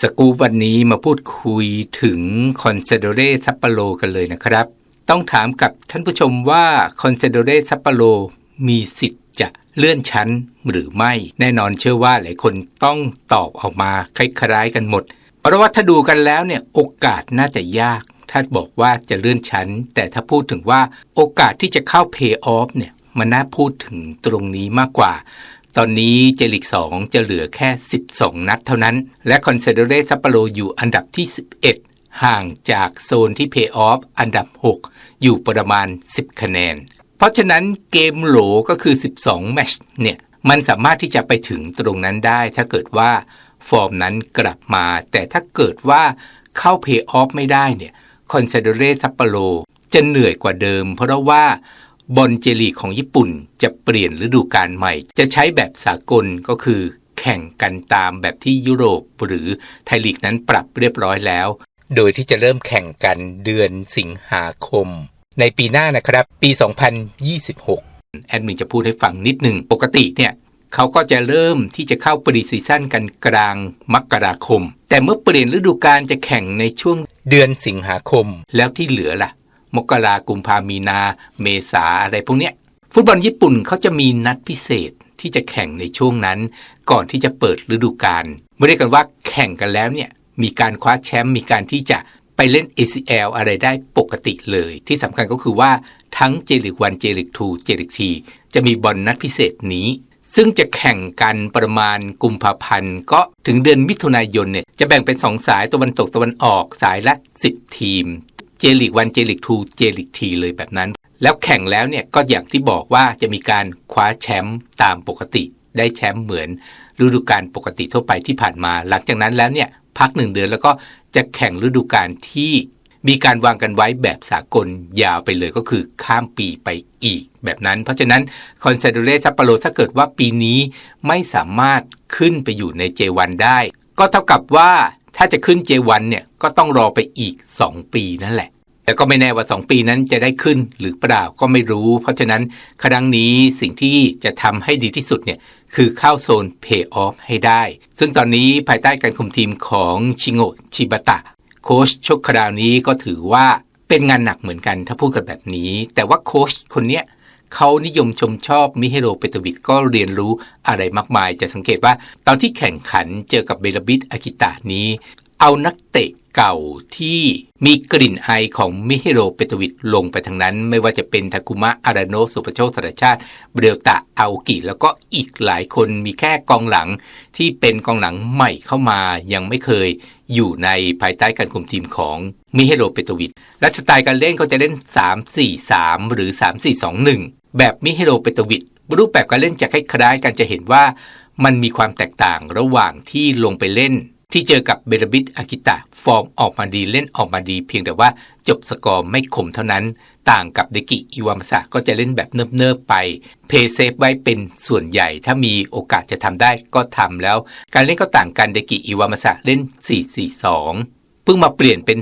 สกูปวันนี้มาพูดคุยถึงคอนเซโดเรซัปปโรกันเลยนะครับ ต้องถามกับท่านผู้ชมว่าคอนเซโดเรซัปปโรมีสิทธิ์จะเลื่อนชั้นหรือไม่ แน่นอนเชื่อว่าหลายคนต้องตอบออกมาคล้ายๆกันหมด เพราะว่าถ้าดูกันแล้วเนี่ยโอกาสน่าจะยาก ถ้าบอกว่าจะเลื่อนชั้น แต่ถ้าพูดถึงว่าโอกาสที่จะเข้าเพย์ออฟเนี่ยมันน่าพูดถึงตรงนี้มากกว่า ตอนนี้เจลิก 2 จะเหลือแค่ 12 นัดเท่านั้น และคอนเซโดเรซัปโปโรอยู่อันดับที่ 11 ห่างจากโซนที่เพย์ออฟอันดับ 6 อยู่ประมาณ 10 คะแนน เพราะฉะนั้นเกมโหลก็คือ 12 แมชเนี่ย มันสามารถที่จะไปถึงตรงนั้นได้ ถ้าเกิดว่าฟอร์มนั้นกลับมา แต่ถ้าเกิดว่าเข้าเพย์ออฟไม่ได้เนี่ยคอนเซโดเรซัปโปโรจะเหนื่อยกว่าเดิม เพราะว่า บอลเจลีกของญี่ปุ่นจะเปลี่ยนฤดูกาลใหม่ จะใช้แบบสากลก็คือ แข่งกันตามแบบที่ยุโรปหรือไทยลีกนั้นปรับเรียบร้อยแล้ว โดยที่จะเริ่มแข่งกันเดือนสิงหาคม ในปีหน้านะครับ ปี 2026 แอดมินจะพูดให้ฟังนิดหนึ่งปกติเนี่ยเขาก็จะเริ่มที่จะเข้าปรีซีซั่นกันกลางมกราคม แต่เมื่อเปลี่ยนฤดูกาลจะแข่งในช่วงเดือนสิงหาคมแล้วที่เหลือล่ะ มกรากุมภามีนา เมษาอะไรพวกเนี้ย ฟุตบอลญี่ปุ่นเขาจะมีนัดพิเศษที่จะแข่งในช่วงนั้น ก่อนที่จะเปิดฤดูกาลไม่เรียกกันว่าแข่งกันแล้วเนี่ยมีการคว้าแชมป์มีการที่จะไปเล่น ACL อะไรได้ปกติเลย ที่สำคัญก็คือว่าทั้งเจลิกวันเจลิกทูเจลิกทีจะมีบอลนัดพิเศษนี้ ซึ่งจะแข่งกันประมาณกุมภาพันธ์ ก็ถึงเดือนมิถุนายนเนี่ยจะแบ่งเป็น 2 สายตะวันตกตะวันออกสายละ 10 ทีม เจลิกวันเจลิกทูเจลิกทีเลยแบบนั้น แล้วแข่งแล้วเนี่ยก็อย่างที่บอกว่าจะมีการคว้าแชมป์ตามปกติ ได้แชมป์เหมือนฤดูกาลปกติทั่วไปที่ผ่านมา หลังจากนั้นแล้วเนี่ยพักหนึ่งเดือนแล้วก็จะแข่งฤดูกาลที่มีการวางกันไว้แบบสากลยาวไปเลยก็คือข้ามปีไปอีกแบบนั้น เพราะฉะนั้นคอนเซโดเรซัปโปโรถ้าเกิดว่าปีนี้ไม่สามารถขึ้นไปอยู่ใน J1 ได้ ก็เท่ากับว่า ถ้าจะขึ้น J1 เนี่ยก็ต้องรอไปอีก 2 ปีนั่นแหละแต่ก็ไม่แน่ว่า 2 ปีนั้นจะได้ขึ้นหรือเปล่าก็ไม่รู้ เพราะฉะนั้นครั้งนี้สิ่งที่จะทำให้ดีที่สุดเนี่ยคือเข้าโซน Pay Off ให้ได้ ซึ่งตอนนี้ภายใต้การคุมทีมของชิโงะชิบะตะ โค้ชชกคราวนี้ก็ถือว่าเป็นงานหนักเหมือนกันถ้าพูดกันแบบนี้ แต่ว่าโค้ชคนเนี้ย เขานิยมชมชอบมิเฮโรเปโตวิชก็เรียนรู้อะไรมากมาย จะสังเกตว่าตอนที่แข่งขันเจอกับเบลบิดอากิตะนี้ เอานักเตะเก่าที่มีกลิ่นไอของมิเฮโรเปโตวิชลงไปทางนั้น ไม่ว่าจะเป็นทาคุมะอาราโนสุปโชคสารชาติ เบลตะอากิแล้วก็อีกหลายคนมีแค่กองหลังที่เป็นกองหลังใหม่เข้ามายังไม่เคยอยู่ในภายใต้การคุมทีมของมิเฮโรเปโตวิชและสไตล์การเล่นเขาจะเล่น 3-4-3 หรือ 3-4-2-1 แบบมิเฮโรเปโตวิชรูปแบบการเล่นจะคล้ายๆกันจะเห็นว่ามันมีความแตกต่างระหว่างที่ลงไปเล่น ที่เจอกับเบลบิดอากิตะฟอร์มออกมาดีเล่นออกมาดี เพียงแต่ว่าจบสกอร์ไม่คมเท่านั้น ต่างกับเดกิอิวามาสะก็จะเล่นแบบเนิบๆไป เพย์เซฟไว้เป็นส่วนใหญ่ถ้ามีโอกาสจะทำได้ก็ทำแล้ว การเล่นก็ต่างกันเดกิอิวามาสะเล่น 4-4-2 เพิ่งมาเปลี่ยนเป็น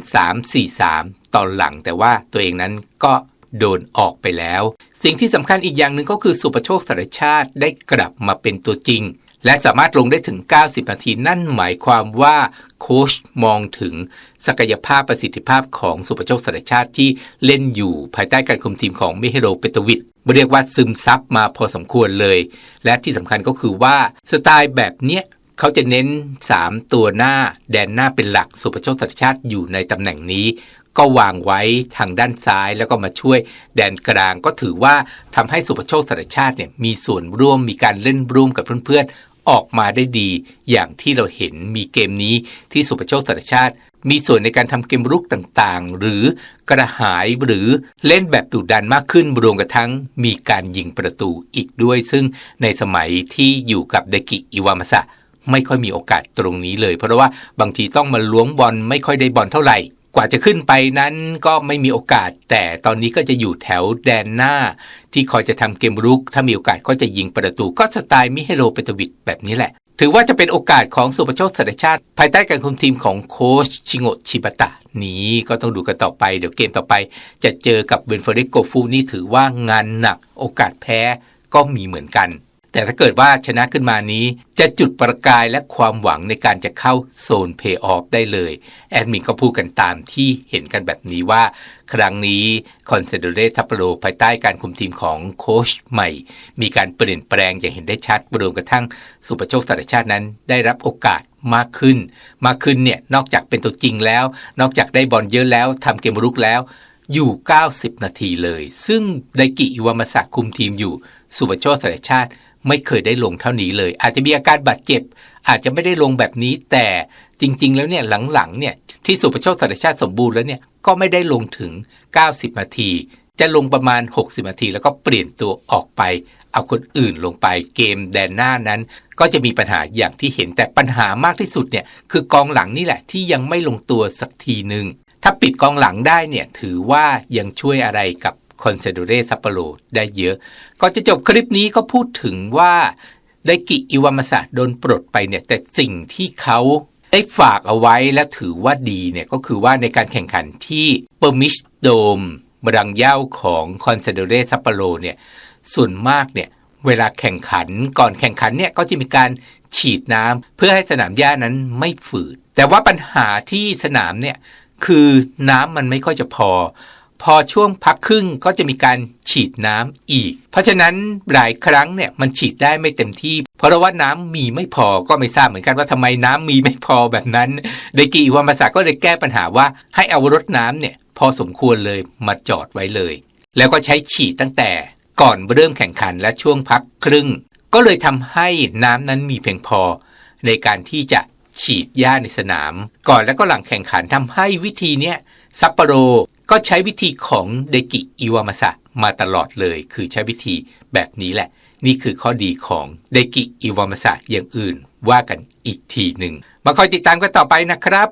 3-4-3 ตอนหลังแต่ว่าตัวเองนั้นก็ โดนออกไปแล้ว สิ่งที่สำคัญอีกอย่างหนึ่งก็คือสุปโชคสารชาติได้กลับมาเป็นตัวจริง และสามารถลงได้ถึง 90 นาทีนั่นหมายความว่าโค้ชมองถึงศักยภาพประสิทธิภาพของสุปโชคสารชาติที่เล่นอยู่ภายใต้การคุมทีมของมิเฮโรเปโตวิชเรียกว่าซึมซับมาพอสมควรเลย และที่สำคัญก็คือว่าสไตล์แบบเนี้ยเขาจะเน้น 3 ตัวหน้าแดนหน้าเป็นหลักสุปโชคสารชาติอยู่ในตำแหน่งนี้ ก็วางไว้ทางด้านซ้ายแล้วก็มาช่วยแดนกลางก็ถือว่าทำให้สุปโชคสารชาติเนี่ยมีส่วนร่วมมีการเล่นร่วมกับเพื่อนๆออกมาได้ดี อย่างที่เราเห็นมีเกมนี้ที่สุปโชคสารชาติ มีส่วนในการทำเกมรุกต่างๆ หรือกระหายหรือเล่นแบบดุดันมากขึ้นรวมกับทั้งมีการยิงประตูอีกด้วย ซึ่งในสมัยที่อยู่กับเดกิอิวามะสะไม่ค่อยมีโอกาสตรงนี้เลย เพราะว่าบางทีต้องมาล้วงบอลไม่ค่อยได้บอลเท่าไหร่ กว่าจะขึ้นไปนั้นก็ไม่มีโอกาส แต่ตอนนี้ก็จะอยู่แถวแดนหน้า ที่คอยจะทำเกมรุก ถ้ามีโอกาสก็จะยิงประตูก็สไตล์มิเฮโรเปตวิชแบบนี้แหละ ถือว่าจะเป็นโอกาสของสุปโชคสัชาติ ภายใต้การคุมทีมของโค้ชชิโงะชิบะตะ นี้ก็ต้องดูกันต่อไป เดี๋ยวเกมต่อไป จะเจอกับเบนเฟเรโกฟูนี่ถือว่างานหนัก โอกาสแพ้ก็มีเหมือนกัน แต่ถ้าเกิดว่าชนะขึ้นมานี้ จะจุดประกายและความหวังในการจะเข้าโซนเพย์ออฟได้เลย แอดมินก็พูดกันตามที่เห็นกันแบบนี้ว่า ครั้งนี้คอนเซโดเรซัปโปโรภายใต้การคุมทีมของโค้ชใหม่ มีการเปลี่ยนแปลงอย่างเห็นได้ชัดรวมกระทั่งสุปโชคสารชาตินั้น ได้รับโอกาสมากขึ้น มากขึ้นเนี่ยนอกจากเป็นตัวจริงแล้ว นอกจากได้บอลเยอะแล้วทำเกมรุกแล้วอยู่ 90 นาทีเลย ซึ่งไดกิอิวามาสะคุมทีมอยู่ สุปโชคสารชาติ ไม่เคยได้ลงเท่านี้เลย อาจจะมีอาการบาดเจ็บ อาจจะไม่ได้ลงแบบนี้ แต่จริง ๆ แล้วเนี่ยหลังๆเนี่ยที่สุปโชคสารชาติสมบูรณ์แล้วเนี่ยก็ไม่ได้ลงถึง 90 นาที จะลงประมาณ 60 นาที แล้วก็เปลี่ยนตัวออกไป เอาคนอื่นลงไปเกมแดนหน้านั้น ก็จะมีปัญหาอย่างที่เห็นแต่ปัญหามากที่สุดเนี่ยคือกองหลังนี่แหละที่ยังไม่ลงตัวสักทีหนึ่งถ้าปิดกองหลังได้เนี่ยถือว่ายังช่วยอะไรกับ คอนเซโดเรซัปโปโรได้เยอะ ก่อนจะจบคลิปนี้ก็พูดถึงว่าไดกิอิวามาสะโดนปลดไปเนี่ยแต่สิ่งที่เขาได้ฝากเอาไว้และถือว่าดีเนี่ยก็คือว่าในการแข่งขันที่เปอร์มิชโดมบรังเย่าของคอนเซโดเรซัปโปโรเนี่ยส่วนมากเนี่ยเวลาแข่งขันก่อนแข่งขันเนี่ยก็จะมีการฉีดน้ำเพื่อให้สนามหญ้านั้นไม่ฝืด แต่ว่าปัญหาที่สนามเนี่ยคือน้ำมันไม่ค่อยจะพอ พอช่วงพักครึ่งก็จะมีการฉีดน้ำอีก เพราะฉะนั้นหลายครั้งเนี่ยมันฉีดได้ไม่เต็มที่ เพราะว่าน้ำมีไม่พอก็ไม่ทราบเหมือนกันว่าทำไมน้ำมีไม่พอแบบนั้นเดกิอิวามาสะก็เลยแก้ปัญหาว่าให้เอารถน้ำเนี่ยพอสมควรเลยมาจอดไว้เลย แล้วก็ใช้ฉีดตั้งแต่ก่อนเริ่มแข่งขันและช่วงพักครึ่ง ก็เลยทำให้น้ำนั้นมีเพียงพอ ในการที่จะฉีดหญ้าในสนาม ก่อนและก็หลังแข่งขันทำให้วิธีเนี้ยซัปโปโร ก็ใช้วิธีของเดกิอิวามาสะมาตลอดเลย คือใช้วิธีแบบนี้แหละ นี่คือข้อดีของเดกิอิวามาสะอย่างอื่นว่ากันอีกทีหนึ่งมาคอยติดตามกันต่อไปนะครับ